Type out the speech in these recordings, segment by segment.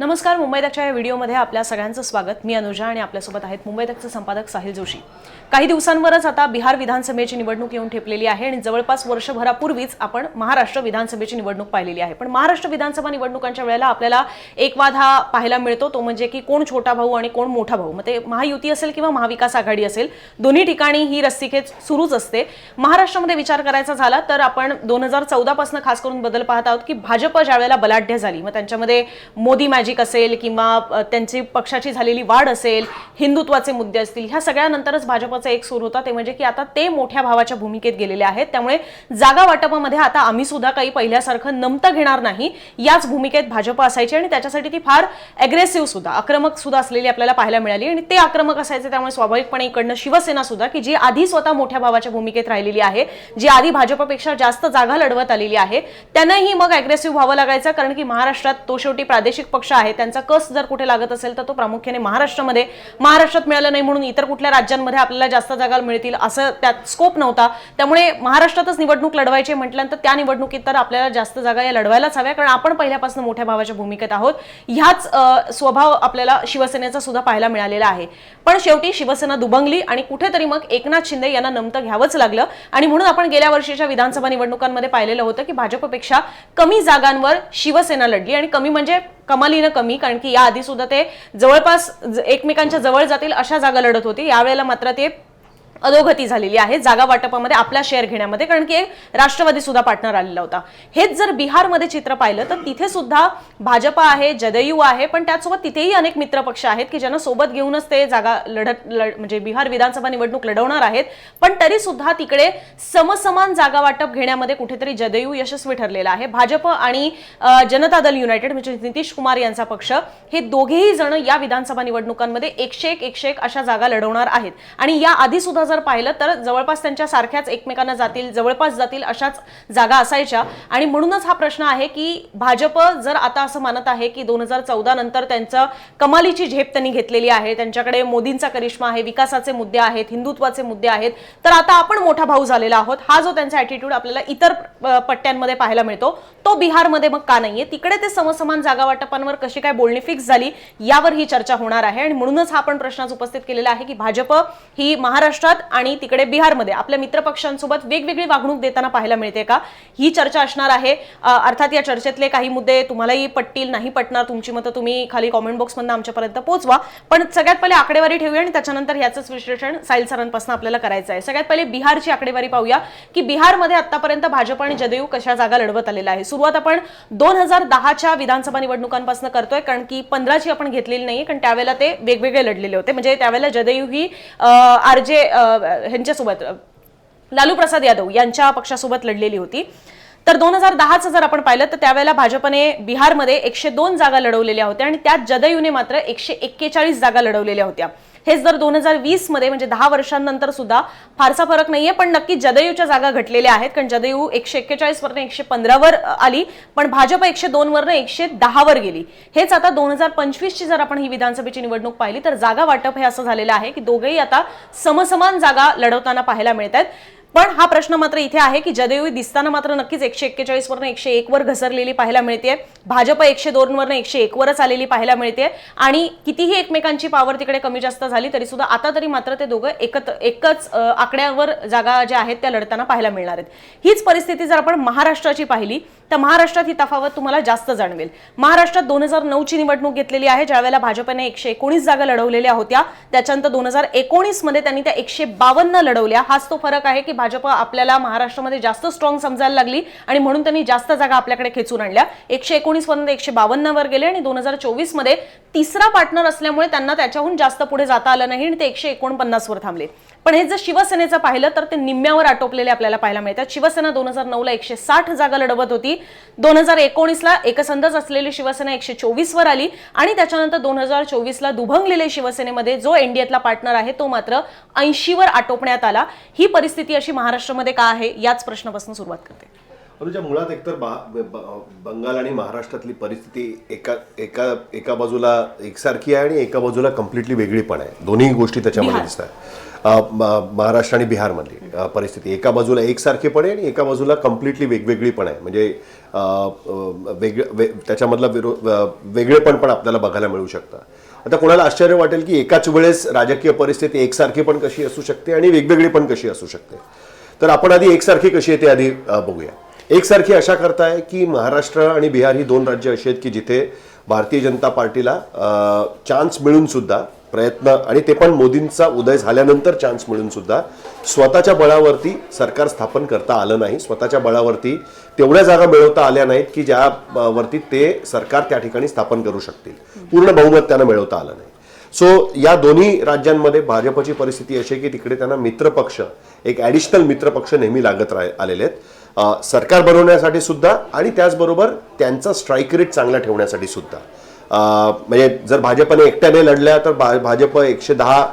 नमस्कार मुंबई तकच्या या व्हिडिओमध्ये आपल्या सगळ्यांचं स्वागत. मी अनुजा आणि आपल्यासोबत आहेत मुंबई तकचे संपादक साहिल जोशी. काही दिवसांवरच आता बिहार विधानसभेची निवडणूक येऊन ठेपलेली आहे आणि जवळपास वर्षभरापूर्वीच आपण महाराष्ट्र विधानसभेची निवडणूक पाहिलेली आहे. पण महाराष्ट्र विधानसभा निवडणुकांच्या वेळेला आपल्याला एक वाद हा पाहायला मिळतो तो म्हणजे की कोण छोटा भाऊ आणि कोण मोठा भाऊ. मग ते महायुती असेल किंवा महाविकास आघाडी असेल दोन्ही ठिकाणी ही रस्सीखेच सुरूच असते. महाराष्ट्रामध्ये विचार करायचा झाला तर आपण दोन हजार चौदापासून खास करून बदल पाहत आहोत की भाजप ज्या वेळेला बलाढ्य झाली मग त्यांच्यामध्ये मोदी मॅजिक असेल किंवा त्यांची पक्षाची झालेली वाढ असेल हिंदुत्वाचे मुद्दे असतील ह्या सगळ्यानंतरच भाजपचा एक सूर होता. ते म्हणजे की आता ते मोठ्या भावाच्या भूमिकेत गेलेले आहेत. त्यामुळे जागा वाटपामध्ये आता आम्ही सुद्धा काही पहिल्यासारखं नमतं घेणार नाही. याच भूमिकेत भाजप असायची आणि त्याच्यासाठी ती फार अग्रेसिव्ह सुद्धा आक्रमक सुद्धा असलेली आपल्याला पाहायला मिळाली. आणि ते आक्रमक असायचे त्यामुळे स्वाभाविकपणे इकडनं शिवसेना सुद्धा की जी आधी स्वतः मोठ्या भावाच्या भूमिकेत राहिलेली आहे जी आधी भाजपपेक्षा जास्त जागा लढवत आलेली आहे त्यांनाही मग अग्रेसिव्ह व्हावं लागायचं. कारण की महाराष्ट्रात तो शेवटी प्रादेशिक पक्ष आहे. त्यांचा कस जर कुठे लागत असेल तर तो प्रामुख्याने महाराष्ट्रामध्ये महाराष्ट्रात मिळालं नाही म्हणून इतर कुठल्या राज्यांमध्ये आपल्याला जास्त जागा मिळतील असं त्यात स्कोप नव्हता. त्यामुळे महाराष्ट्रातच निवडणूक लढवायची म्हटल्यानंतर त्या निवडणुकीत तर आपल्याला जास्त जागा या लढवायलाच हव्या. कारण आपण पहिल्यापासून मोठ्या भावाच्या भूमिकेत आहोत. ह्याच स्वभाव आपल्याला शिवसेनेचा सुद्धा पाहायला मिळालेला आहे. पण शेवटी शिवसेना दुबंगली आणि कुठेतरी मग एकनाथ शिंदे यांना नमतं घ्यावंच लागलं. आणि म्हणून आपण गेल्या वर्षीच्या विधानसभा निवडणुकांमध्ये पाहिलेलं होतं की भाजपपेक्षा कमी जागांवर शिवसेना लढली. आणि कमी म्हणजे कमालीनं कमी कारण की याआधी सुद्धा ते जवळपास ज- एकमेकांच्या जवळ जातील अशा जागा लढत होती. यावेळेला मात्र ते अधोगती झालेली आहे जागा वाटपामध्ये आपला शेअर घेण्यामध्ये. कारण की एक राष्ट्रवादी सुद्धा पार्टनर आलेला होता. हेच जर बिहारमध्ये चित्र पाहिलं तर तिथे सुद्धा भाजपा आहे जदयू आहे पण त्याचसोबत तिथेही अनेक मित्रपक्ष आहेत की ज्यांना सोबत घेऊनच ते जागा लढत लढ- म्हणजे बिहार विधानसभा निवडणूक लढवणार आहेत. पण तरी सुद्धा तिकडे समसमान जागा वाटप घेण्यामध्ये कुठेतरी जदयू यशस्वी ठरलेला आहे. भाजप आणि जनता दल युनायटेड म्हणजे नितीश कुमार यांचा पक्ष हे दोघेही जण या विधानसभा निवडणुकांमध्ये एकशे एक एकशे एक अशा जागा लढवणार आहेत. आणि या आधी सुद्धा जर पाहिलं तर जवळपास त्यांच्या सारख्याच एकमेकांना जातील जवळपास जातील अशाच जागा असायच्या. आणि म्हणूनच हा प्रश्न आहे की भाजप जर आता असं मानत आहे की दोन हजार चौदा नंतर त्यांचं कमालीची झेप त्यांनी घेतलेली आहे त्यांच्याकडे मोदींचा करिश्मा आहे विकासाचे मुद्दे आहेत हिंदुत्वाचे मुद्दे आहेत तर आता आपण मोठा भाऊ झालेला आहोत. हा जो त्यांचा अॅटिट्यूड आपल्याला इतर पट्ट्यांमध्ये पाहायला मिळतो तो बिहारमध्ये मग का नाहीये? तिकडे ते समसमान जागा वाटपांवर कशी काय बोलणी फिक्स झाली यावर ही चर्चा होणार आहे. आणि म्हणूनच हा आपण प्रश्नच उपस्थित केलेला आहे की भाजप ही महाराष्ट्रात आणि तिकडे बिहारमध्ये आपल्या मित्रपक्षांसोबत वेगवेगळी वागणूक देताना पाहायला मिळते का? ही चर्चा असणार आहे. अर्थात या चर्चेतले काही मुद्दे तुम्हालाही पटतील नाही पटणार तुमची मतं तुम्ही खाली कॉमेंट बॉक्समधून आमच्यापर्यंत पोहोचवा. पण सगळ्यात पहिले आकडेवारी ठेवूया आणि त्याच्यानंतर याचंच विश्लेषण साईल सरांपासून आपल्याला करायचं आहे. सगळ्यात पहिले बिहारची आकडेवारी पाहूया की बिहारमध्ये आतापर्यंत भाजप आणि जदयू कशा जागा लढवत आलेला आहे सुरुवात आपण दोन हजार दहाच्या विधानसभा निवडणुकांपासून करतोय कारण की पंधराची आपण घेतलेली नाही कारण त्यावेळेला ते वेगवेगळे लढलेले होते. म्हणजे त्यावेळेला जदयू ही आर जे ह्यांच्यासोबत लालू प्रसाद यादव यांच्या पक्षासोबत लढलेली होती. तर दोन हजार दहाचं जर आपण पाहिलं तर त्यावेळेला भाजपने बिहारमध्ये एकशे दोन जागा लढवलेल्या होत्या आणि त्यात जदयूने मात्र एकशे एक्केचाळीस जागा लढवलेल्या होत्या. हेच जर दोन हजार वीसमध्ये म्हणजे दहा वर्षांनंतर सुद्धा फारसा फरक नाहीये पण नक्की जदयूच्या जागा घटलेल्या आहेत. कारण जदयू एकशे एक्केचाळीस वरनं एकशे पंधरावर आली पण भाजप एकशे दोन वरनं एकशे दहावर गेली. हेच आता दोन हजार पंचवीसची जर आपण ही विधानसभेची निवडणूक पाहिली तर जागा वाटप हे असं झालेलं आहे की दोघेही आता समसमान जागा लढवताना पाहायला मिळत आहेत पण हा प्रश्न मात्र इथे आहे की जदयू दिसताना मात्र नक्कीच एकशे एक्केचाळीस वरनं एकशे एक वर घसरलेली पाहायला मिळते भाजप एकशे दोन वरनं एकशे एक वरच आलेली पाहायला मिळते आणि कितीही एकमेकांची पावर तिकडे कमी जास्त झाली तरी सुद्धा आता तरी मात्र ते दोघं एकत्र एकच आकड्यावर जागा ज्या आहेत त्या लढताना पाहायला मिळणार आहेत. हीच परिस्थिती जर आपण महाराष्ट्राची पाहिली तर महाराष्ट्रात ही तफावत तुम्हाला जास्त जाणवेल. महाराष्ट्रात दोन हजार नऊची निवडणूक घेतलेली आहे ज्यावेळेला भाजपने एकशे एकोणीस जागा लढवलेल्या होत्या त्याच्यानंतर दोन हजार एकोणीसमध्ये त्यांनी त्या एकशे बावन्न लढवल्या. हाच तो फरक आहे की भाजप आपल्याला महाराष्ट्रामध्ये जास्त स्ट्रॉंग समजायला लागली आणि म्हणून त्यांनी जास्त जागा आपल्याकडे खेचून आणल्या. एकशे एकोणीस पर्यंत एकशे बावन्नवर गेले आणि दोन हजार चोवीसमध्ये तिसरा पार्टनर असल्यामुळे त्यांना त्याच्याहून जास्त पुढे जाता आलं नाही आणि ते एकशे एकोणपन्नासवर थांबले. पण हे जर शिवसेनेचं पाहिलं तर ते निम्म्यावर आटोपलेले आपल्याला पाहायला मिळतात. शिवसेना दोन हजार नऊला एकशे साठ जागा लढवत होती. दोन हजार एकोणीसला एकसंधच असलेली शिवसेना एकशे चोवीस वर आली आणि त्याच्यानंतर दोन हजार चोवीसला दुभंगलेले शिवसेनेमध्ये जो एनडीएतला पार्टनर आहे तो मात्र ऐंशी वर आटोपण्यात आला. ही परिस्थिती अशी महाराष्ट्रामध्ये का आहे? याच प्रश्नापासून सुरुवात करते. अनुजा मुळात एकतर बंगाल आणि महाराष्ट्रातली परिस्थिती एका एका एका बाजूला एकसारखी आहे आणि एका बाजूला कम्प्लिटली वेगळी पण आहे. दोन्ही गोष्टी त्याच्यामध्ये बिहार. महाराष्ट्र आणि बिहारमधली परिस्थिती. एका बाजूला एकसारखेपण आहे आणि एका बाजूला कम्प्लिटली वेगवेगळी पण आहे. म्हणजे वेग वे त्याच्यामधला विरो वेगळेपण पण आपल्याला बघायला मिळू शकतं. आता कोणाला आश्चर्य वाटेल की एकाच वेळेस राजकीय परिस्थिती एकसारखी पण कशी असू शकते आणि वेगवेगळी पण कशी असू शकते? तर आपण आधी एकसारखी कशी आहे ते आधी बघूया. एकसारखी अशा करताय की महाराष्ट्र आणि बिहार ही दोन राज्य अशी आहेत की जिथे भारतीय जनता पार्टीला चान्स मिळून सुद्धा प्रयत्न आणि ते पण मोदींचा उदय झाल्यानंतर चान्स मिळून सुद्धा. स्वतःच्या बळावरती सरकार स्थापन करता आलं नाही. स्वतःच्या बळावरती तेवढ्या जागा मिळवता आल्या नाहीत की ज्या वरती ते सरकार त्या ठिकाणी स्थापन करू शकतील. पूर्ण बहुमत त्यांना मिळवता आलं नाही. सो या दोन्ही राज्यांमध्ये भाजपची परिस्थिती अशी आहे की तिकडे त्यांना मित्रपक्ष एक ॲडिशनल मित्रपक्ष नेहमी लागत राह आलेले आहेत. सरकार बनवण्यासाठी सुद्धा आणि त्याचबरोबर त्यांचा स्ट्राईक रेट चांगला ठेवण्यासाठी सुद्धा. म्हणजे जर भाजपने एकट्याने लढल्या तर भा- भाजप एकशे दहा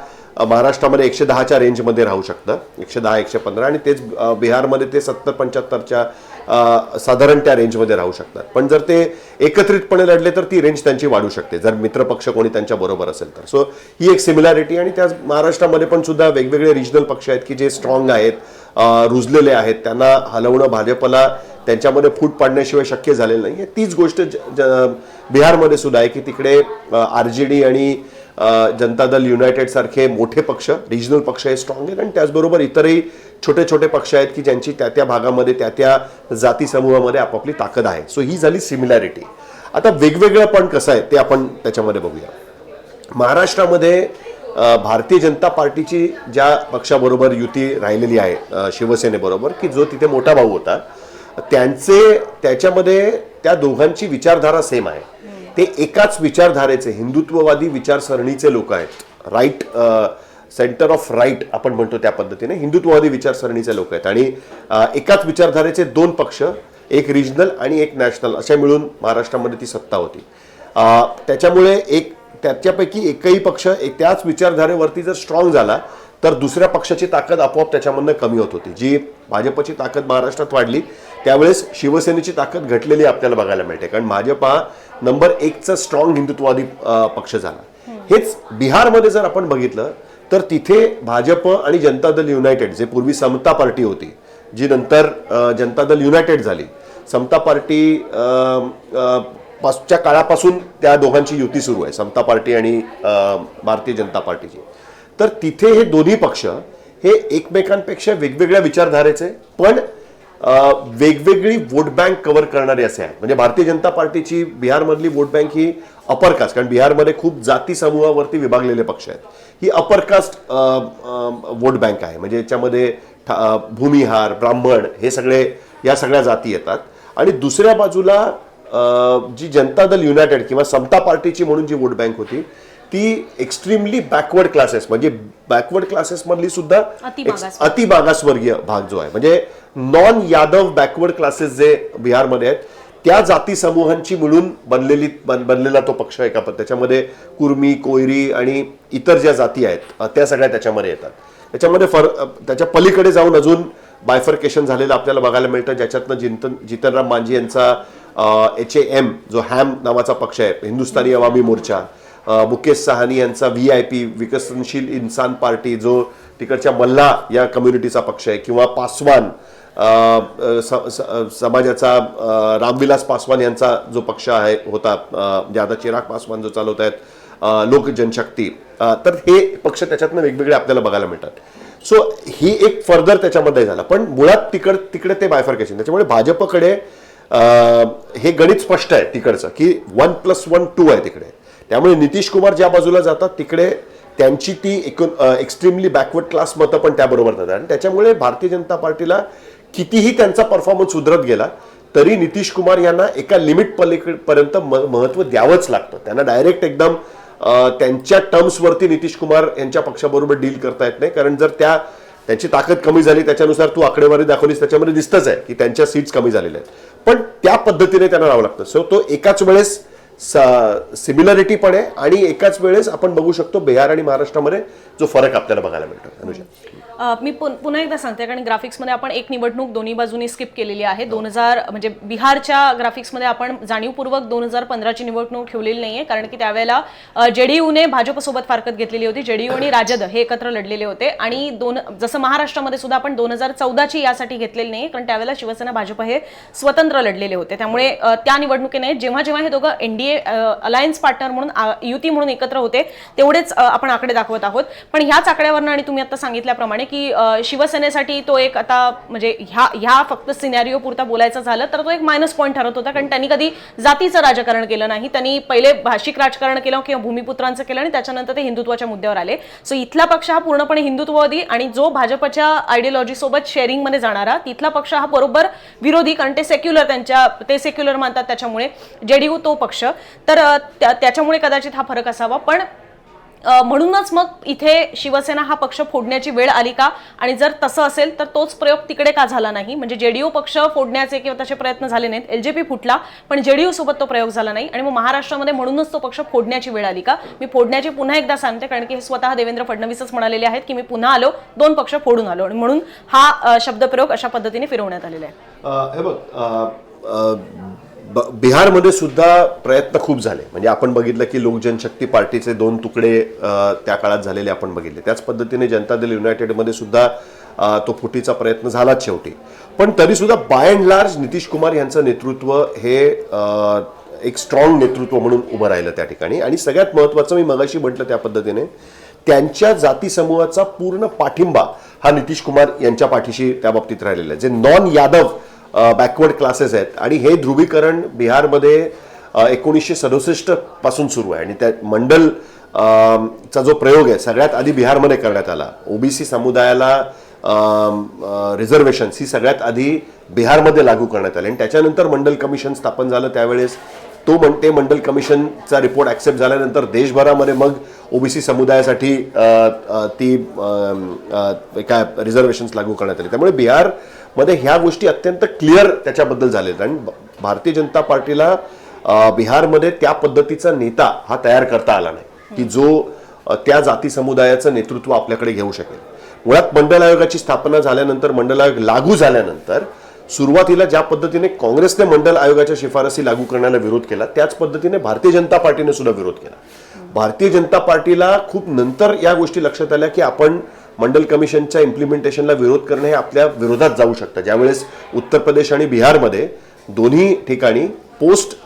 महाराष्ट्रामध्ये एकशे दहाच्या रेंजमध्ये राहू शकतं. एकशे दहा एकशे पंधरा आणि तेच बिहारमध्ये ते सत्तर पंच्याहत्तरच्या साधारण त्या रेंजमध्ये राहू शकतात. पण जर ते एकत्रितपणे लढले तर ती रेंज त्यांची वाढू शकते. जर मित्रपक्ष कोणी त्यांच्या बरोबर असेल तर. सो ही एक सिमिलॅरिटी आणि त्याच महाराष्ट्रामध्ये पण सुद्धा वेगवेगळे रिजनल पक्ष आहेत की जे स्ट्रॉंग आहेत रुजलेले आहेत. त्यांना हलवणं भाजपला त्यांच्यामध्ये फूट पाडण्याशिवाय शक्य झालेलं नाही तीच गोष्ट बिहारमध्ये सुद्धा आहे की तिकडे आर जे डी आणि जनता दल युनायटेड सारखे मोठे पक्ष रिजनल पक्ष हे स्ट्रॉंग आहेत. आणि त्याचबरोबर इतरही छोटे छोटे पक्ष आहेत की ज्यांची त्या त्या भागामध्ये त्या त्या जाती समूहामध्ये आपापली ताकद आहे. सो ही झाली सिमिलॅरिटी आता वेगवेगळं पण कसं आहे ते आपण त्याच्यामध्ये बघूया. महाराष्ट्रामध्ये भारतीय जनता पार्टीची ज्या पक्षाबरोबर युती राहिलेली आहे शिवसेनेबरोबर की जो तिथे मोठा भाऊ होता त्यांचे त्याच्यामध्ये त्या दोघांची विचारधारा सेम आहे. ते एकाच विचारधारेचे हिंदुत्ववादी विचारसरणीचे लोक आहेत. राईट सेंटर ऑफ राईट आपण म्हणतो त्या पद्धतीने. हिंदुत्ववादी विचारसरणीचे लोक आहेत. आणि एकाच विचारधारेचे दोन पक्ष एक रिजनल आणि एक नॅशनल अशा मिळून महाराष्ट्रामध्ये ती सत्ता होती. त्याच्यामुळे एक त्याच्यापैकी एकही पक्ष एक त्याच विचारधारेवरती जर स्ट्रॉंग झाला तर दुसऱ्या पक्षाची ताकद आपोआप त्याच्यामधनं कमी होत होती. जी भाजपची ताकद महाराष्ट्रात वाढली त्यावेळेस शिवसेनेची ताकद घटलेली आपल्याला बघायला मिळते. कारण भाजप हा नंबर एकचा स्ट्रॉंग हिंदुत्ववादी पक्ष झाला. हेच बिहारमध्ये जर आपण बघितलं तर तिथे भाजप आणि जनता दल युनायटेड जे पूर्वी समता पार्टी होती जी नंतर जनता दल युनायटेड झाली. समता पार्टी पासच्या काळापासून त्या दोघांची युती सुरू आहे समता पार्टी आणि भारतीय जनता पार्टीची. तर तिथे हे दोन्ही पक्ष हे एकमेकांपेक्षा वेगवेगळ्या विचारधारेचे पण वेगवेगळी वोट बँक कव्हर करणारे असे आहेत. म्हणजे भारतीय जनता पार्टीची बिहारमधली वोट बँक ही अपर कास्ट कारण बिहारमध्ये खूप जाती समूहावरती विभागलेले पक्ष आहेत. ही अपर कास्ट वोट बँक आहे. म्हणजे याच्यामध्ये भूमिहार ब्राह्मण हे सगळे या सगळ्या जाती येतात. आणि दुसऱ्या बाजूला जी जनता दल युनायटेड किंवा समता पार्टीची म्हणून जी वोट बँक होती ती एक्स्ट्रीमली बॅकवर्ड क्लासेस म्हणजे बॅकवर्ड क्लासेस मधली सुद्धा अतिमागास. अति मागासवर्गीय भाग जो आहे. म्हणजे नॉन यादव बॅकवर्ड क्लासेस जे बिहारमध्ये आहेत त्या जाती समूहांची मिळून बनलेली बन- बनलेला तो पक्ष आहे का? पण त्याच्यामध्ये कुर्मी कोयरी आणि इतर ज्या जाती आहेत त्या सगळ्या त्याच्यामध्ये येतात. त्याच्यामध्ये फर त्याच्या पलीकडे जाऊन अजून बायफर्केशन झालेलं आपल्याला बघायला मिळतं ज्याच्यातनं जिंतन जितनराम मांझी यांचा एच ए एम जो हॅम नावाचा पक्ष आहे हिंदुस्थानी अवामी मोर्चा मुकेश सहानी यांचा व्ही आय पी विकसनशील इन्सान पार्टी जो तिकडच्या मल्ला या कम्युनिटीचा पक्ष आहे किंवा पासवान समाजाचा रामविलास पासवान यांचा जो पक्ष आहे होता अ, आता चिराग पासवान जो चालवत आहेत लोक जनशक्ती. तर हे पक्ष त्याच्यातनं वेगवेगळे आपल्याला बघायला मिळतात. सो ही एक फर्दर त्याच्यामध्ये झाला. पण मुळात तिकड तिकडे ते बायफर्केशन त्याच्यामुळे भाजपकडे हे गणित स्पष्ट आहे तिकडचं की वन प्लस वन टू आहे तिकडे. त्यामुळे नितीश कुमार ज्या बाजूला जातात तिकडे त्यांची ती एकूण एक्स्ट्रीमली बॅकवर्ड क्लास मतं पण त्याबरोबर जातात. आणि त्याच्यामुळे भारतीय जनता पार्टीला कितीही त्यांचा परफॉर्मन्स सुधरत गेला तरी नितीश कुमार यांना एका लिमिट पलीकडपर्यंत महत्त्व द्यावंच लागतं. त्यांना डायरेक्ट एकदम त्यांच्या टर्म्सवरती नितीश कुमार यांच्या पक्षाबरोबर डील करता येत नाही. कारण जर त्या त्यांची ताकद कमी झाली त्याच्यानुसार तू आकडेवारी दाखवलीस त्याच्यामध्ये दिसतच आहे की त्यांच्या सीट्स कमी झालेल्या आहेत. पण त्या पद्धतीने त्यांना राहावं लागतं. सो तो एकाच वेळेस सिमिलरिटी पण आहे आणि एकाच वेळेस आपण बघू शकतो बिहार आणि महाराष्ट्रामध्ये जो फरक आपल्याला बघायला मिळतो. अनुजा. मी पुन- पुन्हा एकदा सांगते कारण ग्राफिक्समध्ये आपण एक निवडणूक दोन्ही बाजूनी स्किप केलेली आहे. दोन हजार म्हणजे बिहारच्या ग्राफिक्समध्ये आपण जाणीवपूर्वक दोन हजार पंधराची निवडणूक ठेवलेली नाहीये कारण की त्यावेळेला जेडीयूने भाजपसोबत फारकत घेतलेली होती. जेडीयू आणि राजद हे एकत्र लढलेले होते. आणि दोन जसं महाराष्ट्रामध्ये सुद्धा आपण दोन हजार चौदाची यासाठी घेतलेली नाही कारण त्यावेळेला शिवसेना भाजप हे स्वतंत्र लढलेले होते. त्यामुळे त्या निवडणुकीने जेव्हा जेव्हा हे दोघं एनडीए अलायन्स पार्टनर म्हणून युती म्हणून एकत्र होते तेवढेच आपण आकडे दाखवत आहोत. पण ह्याच आकड्यावरनं आणि तुम्ही आता सांगितल्याप्रमाणे की शिवसेनेसाठी तो एक आता म्हणजे ह्या ह्या फक्त सिनॅरिओ पुरता बोलायचं झालं तर तो एक मायनस पॉईंट ठरत होता. कारण त्यांनी कधी जातीचं राजकारण केलं नाही. त्यांनी पहिले भाषिक राजकारण केलं किंवा भूमिपुत्रांचं केलं आणि त्याच्यानंतर ते हिंदुत्वाच्या मुद्द्यावर आले. सो इथला पक्ष हा पूर्णपणे हिंदुत्ववादी आणि जो भाजपच्या आयडिओलॉजी सोबत शेअरिंगमध्ये जाणारा तिथला पक्ष हा बरोबर विरोधी कारण ते सेक्युलर त्यांच्या ते सेक्युलर मानतात त्याच्यामुळे. जेडीयू तो पक्ष. तर त्याच्यामुळे कदाचित हा फरक असावा. पण म्हणूनच मग इथे शिवसेना हा पक्ष फोडण्याची वेळ आली का? आणि जर तसं असेल तर तोच प्रयोग तिकडे का झाला नाही? म्हणजे जेडीयू पक्ष फोडण्याचे किंवा तसे प्रयत्न झाले नाहीत. एलजेपी फुटला पण जेडीयू सोबत तो प्रयोग झाला नाही. आणि मग महाराष्ट्रामध्ये म्हणूनच तो पक्ष फोडण्याची वेळ आली का? मी फोडण्याची पुन्हा एकदा सांगते कारण की हे स्वतः देवेंद्र फडणवीसच म्हणालेले आहेत की मी पुन्हा आलो दोन पक्ष फोडून आलो. आणि म्हणून हा शब्दप्रयोग अशा पद्धतीने फिरवण्यात आलेला आहे. हे बघ ब- बिहारमध्ये सुद्धा प्रयत्न खूप झाले. म्हणजे आपण बघितलं की लोक जनशक्ती पार्टीचे दोन तुकडे त्या काळात झालेले आपण बघितले. त्याच पद्धतीने जनता दल युनायटेडमध्ये सुद्धा तो फुटीचा प्रयत्न झालाच शेवटी. पण तरीसुद्धा by and large Nitish Kumar यांचं नेतृत्व हे एक स्ट्रॉंग नेतृत्व म्हणून उभं राहिलं त्या ठिकाणी. आणि सगळ्यात महत्त्वाचं मी मगाशी म्हटलं त्या पद्धतीने त्यांच्या जाती समूहाचा पूर्ण पाठिंबा हा नितीश कुमार यांच्या पाठीशी त्या बाबतीत राहिलेला आहे. जे नॉन यादव बॅकवर्ड क्लासेस आहेत. आणि हे ध्रुवीकरण बिहारमध्ये एकोणीसशे सदुसष्टपासून सुरू आहे. आणि त्या मंडल चा जो प्रयोग आहे सगळ्यात आधी बिहारमध्ये करण्यात आला. ओबीसी समुदायाला रिझर्वेशन ही सगळ्यात आधी बिहारमध्ये लागू करण्यात आली. आणि त्याच्यानंतर मंडल कमिशन स्थापन झालं त्यावेळेस. तो म्हणते मंडल कमिशनचा रिपोर्ट ॲक्सेप्ट झाल्यानंतर देशभरामध्ये मग ओबीसी समुदायासाठी ती काय रिझर्वेशन्स लागू करण्यात आली. त्यामुळे बिहारमध्ये ह्या गोष्टी अत्यंत क्लिअर त्याच्याबद्दल झालेल्या आहेत. आणि भारतीय जनता पार्टीला बिहारमध्ये त्या पद्धतीचा नेता हा तयार करता आला नाही. की जो त्या जाती समुदायाचं नेतृत्व आपल्याकडे घेऊ शकेल. मुळात मंडल आयोगाची स्थापना झाल्यानंतर मंडल आयोग लागू झाल्यानंतर सुरुवातीला ज्या पद्धतीने काँग्रेसने मंडल आयोगाच्या शिफारसी लागू करण्याला विरोध केला त्याच पद्धतीने भारतीय जनता पार्टीने सुद्धा विरोध केला. भारतीय जनता पार्टीला खूप नंतर या गोष्टी लक्षात आल्या की आपण मंडल कमिशनच्या इम्प्लिमेंटेशनला विरोध करणं हे आपल्या विरोधात जाऊ शकतं. ज्यावेळेस उत्तर प्रदेश आणि बिहारमध्ये दोन्ही ठिकाणी पोस्ट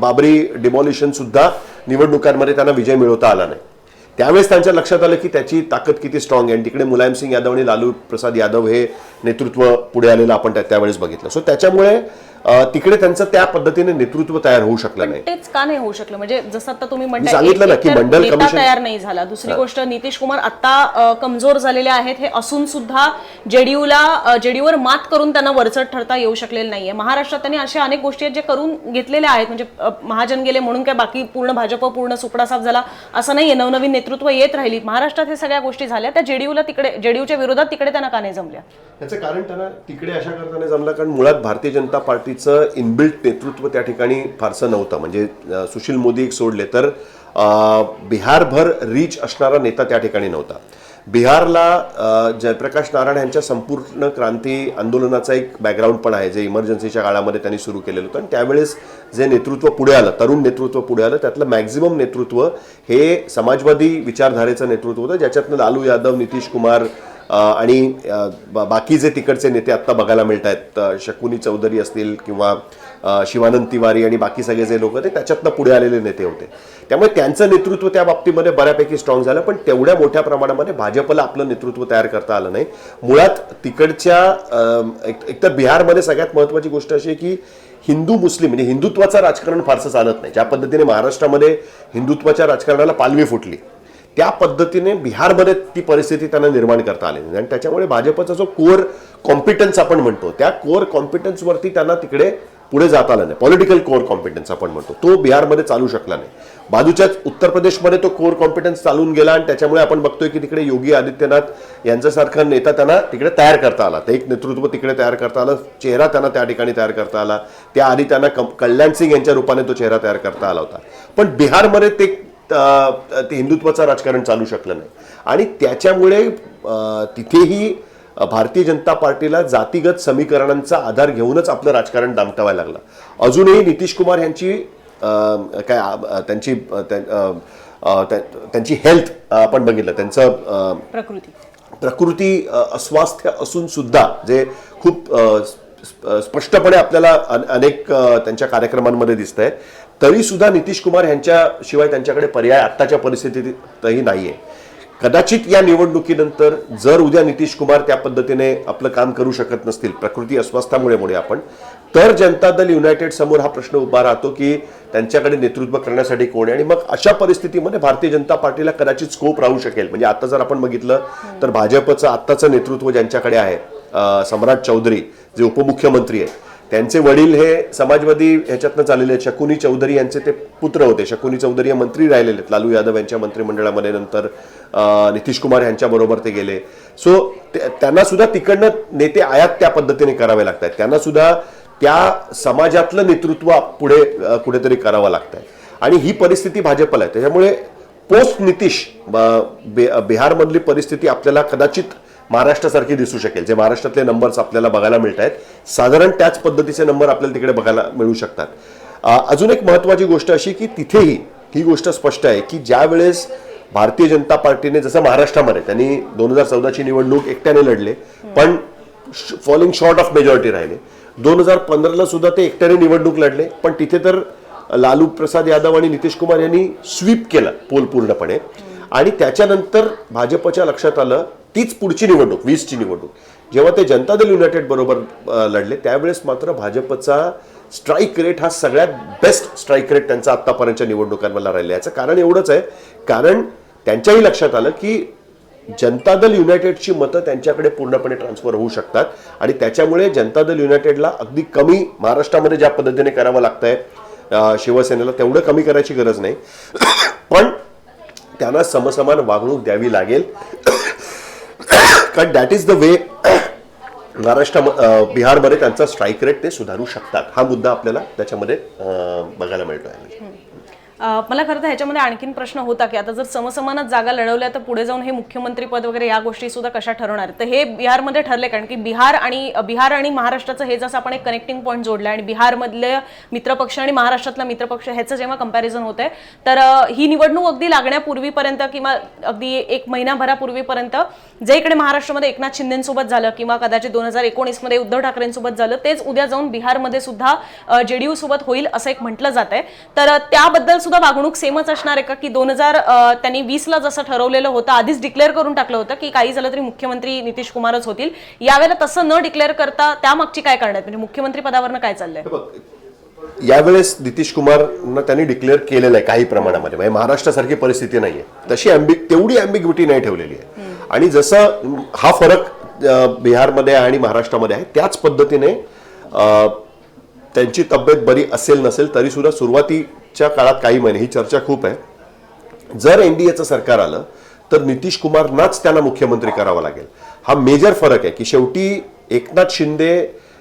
बाबरी डिमॉलिशन सुद्धा निवडणुकांमध्ये त्यांना विजय मिळवता आला नाही. त्यावेळेस त्यांच्या लक्षात आलं की त्याची ताकद किती स्ट्रॉंग आहे. आणि तिकडे मुलायम सिंग यादव आणि लालू प्रसाद यादव हे नेतृत्व पुढे आलेलं आपण त्यावेळेस बघितलं. सो त्याच्यामुळे तिकडे त्यांचं त्या पद्धतीने नेतृत्व तयार होऊ शकलं नाही. तेच का नाही होऊ शकलं? म्हणजे जसं आता तुम्ही म्हणताय, सांगितलं ना की मंडल कमिशन- तयार नाही झाला. दुसरी गोष्ट नितीश कुमार आता कमजोर झालेले आहेत. हे असून सुद्धा जेडीयूला जेडीयूवर मात करून त्यांना वरचढ ठरता येऊ शकलेलं नाहीये. महाराष्ट्रात त्यांनी अशा अनेक गोष्टी आहेत जे करून घेतलेल्या आहेत. म्हणजे महाजन गेले म्हणून काय बाकी पूर्ण भाजप पूर्ण सुपडा साफ झाला असं नाहीये. नवनवीन नेतृत्व येत राहिली. महाराष्ट्रात हे सगळ्या गोष्टी झाल्या. त्या जेडीयूला तिकडे जेडीयूच्या विरोधात तिकडे त्यांना का नाही जमल्या? त्याचं कारण त्यांना तिकडे अशा करताना जमलं कारण मुळात भारतीय जनता पार्टीचं इनबिल्ट नेतृत्व त्या ठिकाणी फारसं नव्हतं. म्हणजे सुशील मोदी एक सोडले तर बिहारभर रीच असणारा नेता त्या ठिकाणी नव्हता. बिहारला जयप्रकाश नारायण यांच्या संपूर्ण क्रांती आंदोलनाचा एक बॅकग्राऊंड पण आहे जे इमर्जन्सीच्या काळामध्ये त्यांनी सुरू केलेलं होतं. आणि त्यावेळेस जे नेतृत्व पुढे आलं तरुण नेतृत्व पुढे आलं त्यातलं मॅक्झिमम नेतृत्व हे समाजवादी विचारधारेचं नेतृत्व होतं ज्याच्यातनं लालू यादव नितीश कुमार आणि बाकी जे तिकडचे नेते आत्ता बघायला मिळत आहेत शकुनी चौधरी असतील किंवा शिवानंद तिवारी आणि बाकी सगळे जे लोक होते त्याच्यातनं पुढे आलेले नेते होते. त्यामुळे त्यांचं नेतृत्व त्या बाबतीमध्ये बऱ्यापैकी स्ट्रॉंग झालं पण तेवढ्या मोठ्या प्रमाणामध्ये भाजपला आपलं नेतृत्व तयार करता आलं नाही. मुळात तिकडच्या एक- एकतर बिहारमध्ये सगळ्यात महत्त्वाची गोष्ट अशी आहे की हिंदू मुस्लिम म्हणजे हिंदुत्वाचं राजकारण फारसं चालत नाही. ज्या पद्धतीने महाराष्ट्रामध्ये हिंदुत्वाच्या राजकारणाला पालवी फुटली त्या पद्धतीने बिहारमध्ये ती परिस्थिती त्यांना निर्माण करता आली नाही. आणि त्याच्यामुळे भाजपचा जो कोर कॉम्पिटन्स आपण म्हणतो त्या कोर कॉम्पिटन्सवरती त्यांना तिकडे पुढे जाता आलं नाही. पॉलिटिकल कोर कॉम्पिटन्स आपण म्हणतो. तो बिहारमध्ये चालू शकला नाही. बाजूच्याच उत्तर प्रदेशमध्ये तो कोर कॉम्पिटन्स चालून गेला आणि त्याच्यामुळे आपण बघतोय की तिकडे योगी आदित्यनाथ यांच्यासारखा नेता त्यांना तिकडे तयार करता आला. ते एक नेतृत्व तिकडे तयार करता आलं. चेहरा त्यांना त्या ठिकाणी तयार करता आला. त्याआधी त्यांना कल्याण सिंग यांच्या रूपाने तो चेहरा तयार करता आला होता. पण बिहारमध्ये ते ते हिंदुत्वाचं राजकारण चालू शकलं नाही. आणि त्याच्यामुळे तिथेही भारतीय जनता पार्टीला जातीगत समीकरणांचा आधार घेऊनच आपलं राजकारण दामटावायला लागलं. अजूनही नितीश कुमार यांची काय त्यांची त्यांची हेल्थ आपण बघितलं. त्यांचं प्रकृती. प्रकृती अस्वास्थ्य असून सुद्धा जे खूप स्पष्टपणे आपल्याला अन- अनेक त्यांच्या कार्यक्रमांमध्ये दिसत आहे तरी सुद्धा नितीश कुमार यांच्याशिवाय त्यांच्याकडे पर्याय आत्ताच्या परिस्थितीतही नाहीये. कदाचित या निवडणुकीनंतर जर उद्या नितीश कुमार त्या पद्धतीने आपलं काम करू शकत नसतील प्रकृती अस्वस्थामुळे मुळे आपण तर जनता दल युनायटेड समोर हा प्रश्न उभा राहतो की त्यांच्याकडे नेतृत्व करण्यासाठी कोण आहे? आणि मग अशा परिस्थितीमध्ये भारतीय जनता पार्टीला कदाचित स्कोप राहू शकेल. म्हणजे आता जर आपण बघितलं तर भाजपचं आत्ताचं नेतृत्व ज्यांच्याकडे आहे सम्राट चौधरी जे उपमुख्यमंत्री आहेत त्यांचे वडील हे समाजवादी ह्याच्यातनं चाललेले आहेत. शकुनी चौधरी यांचे ते पुत्र होते. शकुनी चौधरी हे मंत्री राहिलेले आहेत. लालू यादव यांच्या मंत्रिमंडळामध्ये नंतर नितीश कुमार यांच्याबरोबर ते गेले. सो त्यांना सुद्धा तिकडनं नेते आयात त्या पद्धतीने करावे लागतात त्यांना सुद्धा त्या समाजातलं नेतृत्व पुढे कुठेतरी करावं लागतंय आणि ही परिस्थिती भाजपला आहे. त्याच्यामुळे पोस्ट नितीश बिहारमधली परिस्थिती आपल्याला कदाचित महाराष्ट्रासारखी दिसू शकेल. जे महाराष्ट्रातले नंबर्स आपल्याला बघायला मिळत आहेत साधारण त्याच पद्धतीचे नंबर आपल्याला तिकडे बघायला मिळू शकतात. अजून एक महत्वाची गोष्ट अशी की तिथेही ही गोष्ट स्पष्ट आहे की ज्या वेळेस भारतीय जनता पार्टीने जसं महाराष्ट्रामध्ये त्यांनी दोन हजार चौदाची निवडणूक एकट्याने लढले पण फॉलिंग शॉर्ट ऑफ मेजॉरिटी राहिले. दोन हजार पंधराला सुद्धा ते एकट्याने निवडणूक लढले पण तिथे तर लालू प्रसाद यादव आणि नितीश कुमार यांनी स्वीप केला पोल पूर्णपणे. आणि त्याच्यानंतर भाजपच्या लक्षात आलं तीच पुढची निवडणूक वीसची निवडणूक. जेव्हा ते जनता दल युनायटेड बरोबर लढले त्यावेळेस मात्र भाजपचा स्ट्राईक रेट हा सगळ्यात बेस्ट स्ट्राईक रेट त्यांचा आतापर्यंतच्या निवडणुकांमधला राहिला याचं कारण एवढंच आहे. कारण त्यांच्याही लक्षात आलं की जनता दल युनायटेडची मतं त्यांच्याकडे पूर्णपणे ट्रान्सफर होऊ शकतात आणि त्याच्यामुळे जनता दल युनायटेडला अगदी कमी महाराष्ट्रामध्ये ज्या पद्धतीने करावं लागतंय आहे शिवसेनेला तेवढं कमी करायची गरज नाही. पण त्यांना समसमान वागणूक द्यावी लागेल. कारण that is the way Maharashtra बिहारमध्ये त्यांचा स्ट्राईक रेट ते सुधारू शकतात. हा मुद्दा आपल्याला त्याच्यामध्ये बघायला मिळतो आहे मला खरं तर ह्याच्यामध्ये आणखीन प्रश्न होता की आता जर समसमानच जागा लढवल्या तर पुढे जाऊन हे मुख्यमंत्री पद वगैरे या गोष्टी सुद्धा कशा ठरवणार तर हे बिहारमध्ये ठरले कारण की बिहार आणि बिहार आणि महाराष्ट्राचं हे जसं आपण एक कनेक्टिंग पॉईंट जोडलं आणि बिहारमधले मित्रपक्ष आणि महाराष्ट्रातला मित्रपक्ष ह्याचं जेव्हा कंपॅरिझन होतंय तर ही निवडणूक अगदी लागण्यापूर्वीपर्यंत किंवा अगदी एक महिनाभरापूर्वीपर्यंत जे इकडे महाराष्ट्रामध्ये एकनाथ शिंदेसोबत झालं किंवा कदाचित दोन हजार एकोणीसमध्ये उद्धव ठाकरेंसोबत झालं तेच उद्या जाऊन बिहारमध्ये सुद्धा जे डी सोबत होईल असं एक म्हटलं जात आहे तर त्याबद्दल सुद्धा वागणूक सेमच असणार आहे का? की दोन हजार त्यांनी वीसला जसं ठरवलेलं होतं आधीच डिक्लेअर करून टाकलं होतं की काही झालं तरी मुख्यमंत्री नितीश कुमारच होतील. यावेळेला तसं न डिक्लेअर करता त्यामागची काय करण्यात म्हणजे मुख्यमंत्री पदावरनं काय चाललंय? यावेळेस नितीश कुमारनं त्यांनी डिक्लेअर केलेलं आहे काही प्रमाणामध्ये. म्हणजे महाराष्ट्रासारखी परिस्थिती नाहीये. तशी अँबि तेवढी अँबिग्युटी नाही ठेवलेली आहे. आणि जसं हा फरक बिहारमध्ये आणि महाराष्ट्रामध्ये आहे त्याच पद्धतीने त्यांची तब्येत बरी असेल नसेल तरी सुद्धा च्या काळात काही महिने ही चर्चा खूप आहे. जर एनडीएचं सरकार आलं तर नितीश कुमारनाच त्यांना मुख्यमंत्री करावा लागेल. हा मेजर फरक आहे की शेवटी एकनाथ शिंदे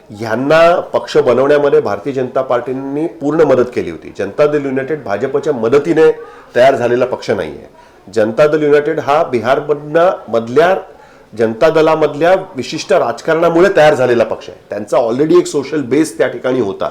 ह्यांना पक्ष बनवण्यामध्ये भारतीय जनता पार्टींनी पूर्ण मदत केली होती. जनता दल युनायटेड भाजपच्या मदतीने तयार झालेला पक्ष नाही आहे. जनता दल युनायटेड हा बिहारमधनं मधल्या जनता दलामधल्या विशिष्ट राजकारणामुळे तयार झालेला पक्ष आहे. त्यांचा ऑलरेडी एक सोशल बेस त्या ठिकाणी होता.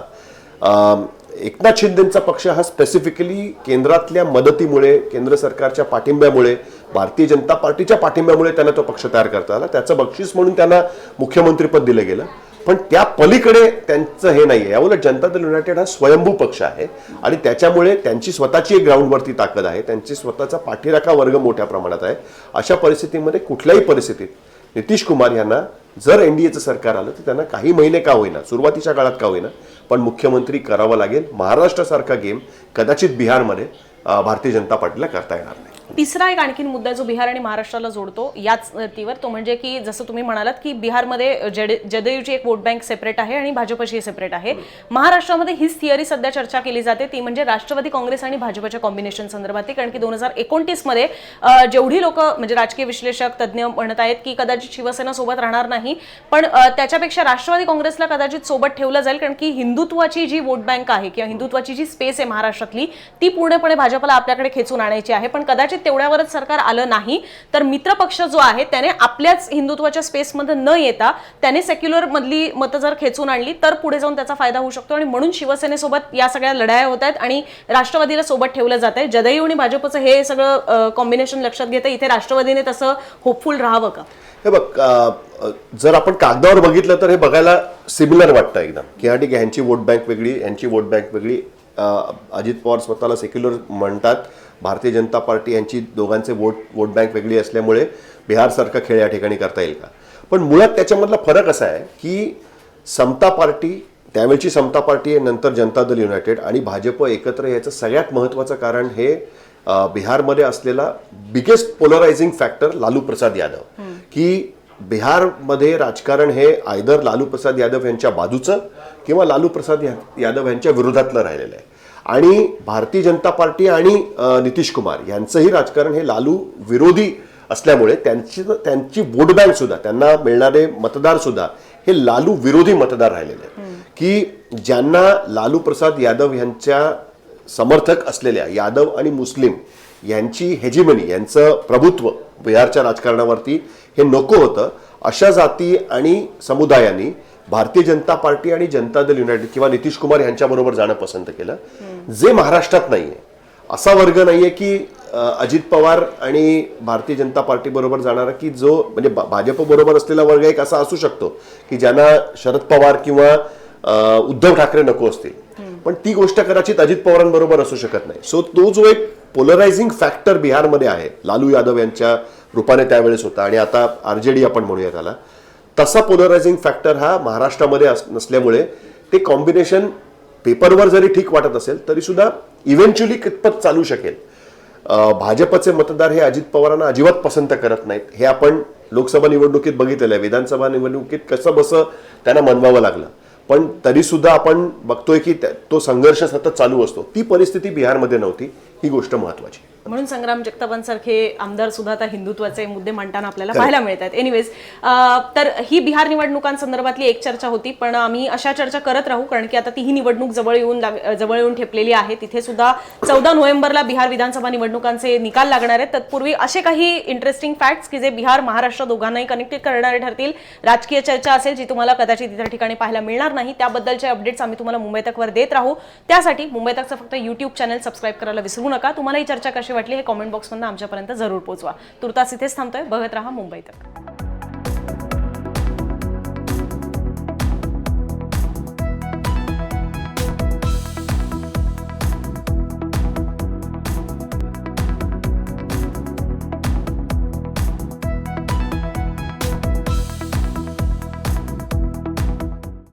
एकनाथ शिंदेचा पक्ष हा स्पेसिफिकली केंद्रातल्या मदतीमुळे केंद्र सरकारच्या पाठिंब्यामुळे भारतीय जनता पार्टीच्या पाठिंब्यामुळे त्यांना तो पक्ष तयार करता आला. त्याचं बक्षीस म्हणून त्यांना मुख्यमंत्रीपद दिलं गेलं. पण त्या पलीकडे त्यांचं हे नाहीये. याउलट जनता दल युनायटेड हा स्वयंभू पक्ष आहे आणि त्याच्यामुळे त्यांची स्वतःची एक ग्राउंडवरती ताकद आहे. त्यांची स्वतःचा पाठीराखा वर्ग मोठ्या प्रमाणात आहे. अशा परिस्थितीमध्ये कुठल्याही परिस्थितीत नितीश कुमार यांना जर एनडीएचं सरकार आलं तर त्यांना काही महिने का होईना सुरुवातीच्या काळात का होईना पण मुख्यमंत्री करावं लागेल. महाराष्ट्रासारखा गेम कदाचित बिहारमध्ये भारतीय जनता पार्टीला करता येणार नाही. तिसरा एक आणखीन मुद्दा जो बिहार आणि महाराष्ट्राला जोडतो याच धर्तीवर तो म्हणजे की जसं तुम्ही म्हणालात की बिहारमध्ये जड जदयूची एक वोट बँक सेपरेट आहे आणि भाजपची सेपरेट आहे. महाराष्ट्रामध्ये हीच थिअरी सध्या चर्चा केली जाते ती म्हणजे राष्ट्रवादी काँग्रेस आणि भाजपच्या कॉम्बिनेशन संदर्भात कारण की दोन हजार एकोणतीसमध्ये जेवढी लोक म्हणजे राजकीय विश्लेषक तज्ज्ञ म्हणत आहेत की कदाचित शिवसेना सोबत राहणार नाही पण त्याच्यापेक्षा राष्ट्रवादी काँग्रेसला कदाचित सोबत ठेवलं जाईल कारण की हिंदुत्वाची जी वोट बँक आहे किंवा हिंदुत्वाची जी स्पेस आहे महाराष्ट्रातली ती पूर्णपणे भाजपला आपल्याकडे खेचून आणायची आहे. पण कदाचित तेवढ्यावरच सरकार आलं नाही. तर मित्रपक्ष जो आहे त्याने आपल्याच हिंदुत्वाच्या स्पेसमध्ये न येता त्याने सेक्युलर मधली मतं जर खेचून आणली तर पुढे जाऊन त्याचा फायदा होऊ शकतो. आणि म्हणून शिवसेनेसोबत या सगळ्या लढाया होत आहेत आणि राष्ट्रवादीला सोबत ठेवलं जात आहे. जदयू आणि भाजपचं हे सगळं कॉम्बिनेशन लक्षात घेतं इथे राष्ट्रवादीने तसं होपफुल राहावं का? हे बघ जर आपण कागदावर बघितलं तर हे बघायला सिमिलर वाटतं एकदम की हा ठीक आहे ह्यांची वोट बँक वेगळी ह्यांची वोट बँक वेगळी अजित पवार स्वतःला सेक्युलर म्हणतात. भारतीय जनता पार्टी यांची दोघांचे वोट वोट बँक वेगळी असल्यामुळे बिहारसारखा खेळ या ठिकाणी करता येईल का? पण मुळात त्याच्यामधला फरक असा आहे की समता पार्टी त्यावेळची समता पार्टी आहे नंतर जनता दल युनायटेड आणि भाजप एकत्र याचं सगळ्यात महत्त्वाचं कारण हे बिहारमध्ये असलेला biggest polarising factor Lalu Prasad Yadav. की बिहारमध्ये राजकारण हे आयदर लालू प्रसाद यादव यांच्या बाजूचं किंवा लालू प्रसाद यादव यांच्या विरोधातलं राहिलेलं आहे. आणि भारतीय जनता पार्टी आणि नितीश कुमार यांचंही राजकारण हे लालू विरोधी असल्यामुळे त्यांची त्यांची वोट बँक सुद्धा त्यांना मिळणारे मतदार सुद्धा हे लालू विरोधी मतदार राहिलेले आहेत. की ज्यांना लालू प्रसाद यादव यांच्या समर्थक असलेल्या यादव आणि मुस्लिम यांची हेजिमनी यांचं प्रभुत्व बिहारच्या राजकारणावरती हे नको होतं अशा जाती आणि समुदायांनी भारतीय जनता पार्टी आणि जनता दल युनायटेड किंवा नितीश कुमार यांच्याबरोबर जाणं पसंत केलं. जे महाराष्ट्रात नाहीये. असा वर्ग नाहीये की अजित पवार आणि भारतीय जनता पार्टी बरोबर जाणारा की जो म्हणजे भाजप बरोबर असलेला वर्ग एक असा असू शकतो की ज्यांना शरद पवार किंवा उद्धव ठाकरे नको असतील. पण ती गोष्ट कदाचित अजित पवारांबरोबर असू शकत नाही. सो तो जो एक पोलरायझिंग फॅक्टर बिहारमध्ये आहे लालू यादव यांच्या रूपाने त्यावेळेस होता. आणि आता आरजेडी आपण म्हणूया त्याला. तसा पोलरायझिंग फॅक्टर हा महाराष्ट्रामध्ये अस- नसल्यामुळे ते कॉम्बिनेशन पेपरवर जरी ठीक वाटत असेल तरी सुद्धा इव्हेंच्युअली कितपत चालू शकेल. भाजपचे मतदार हे अजित पवारांना अजिबात पसंत करत नाहीत. हे आपण लोकसभा निवडणुकीत बघितलेलं आहे. विधानसभा निवडणुकीत कसं बसं त्यांना मनवावं लागलं. पण तरीसुद्धा आपण बघतोय की त्या- तो संघर्ष सतत चालू असतो. ती परिस्थिती बिहारमध्ये नव्हती. ही गोष्ट महत्वाची. म्हणून संग्राम जगतापांसारखे आमदार सुद्धा आता हिंदुत्वाचे मुद्दे मांडताना आपल्याला पाहायला मिळत आहेत एनिवेज तर ही बिहार निवडणुकांसंदर्भातली एक चर्चा होती पण आम्ही अशा चर्चा करत राहू कारण की आता ती ही निवडणूक जवळ येऊन जवळ येऊन ठेपलेली आहे. तिथे सुद्धा चौदा नोव्हेंबरला बिहार विधानसभा निवडणुकांचे निकाल लागणार आहेत. तत्पूर्वी असे काही इंटरेस्टिंग फॅक्ट्स की जे बिहार महाराष्ट्र दोघांनाही कनेक्टेड करणारे ठरतील. राजकीय चर्चा असेल जी तुम्हाला कदाचित इतर ठिकाणी पाहायला मिळणार नाही. त्याबद्दलचे अपडेट्स आम्ही तुम्हाला मुंबई तकवर देत राहू. त्यासाठी मुंबई तकचं फक्त युट्यूब चॅनल सबस्क्राईब करायला विसरू नका. तुम्हाला ही चर्चा कशी वाटली हे कॉमेंट बॉक्समधून आमच्यापर्यंत जरूर पोहोचवा तुर्तास इथेच थांबतोय. बघत राहा मुंबई तक.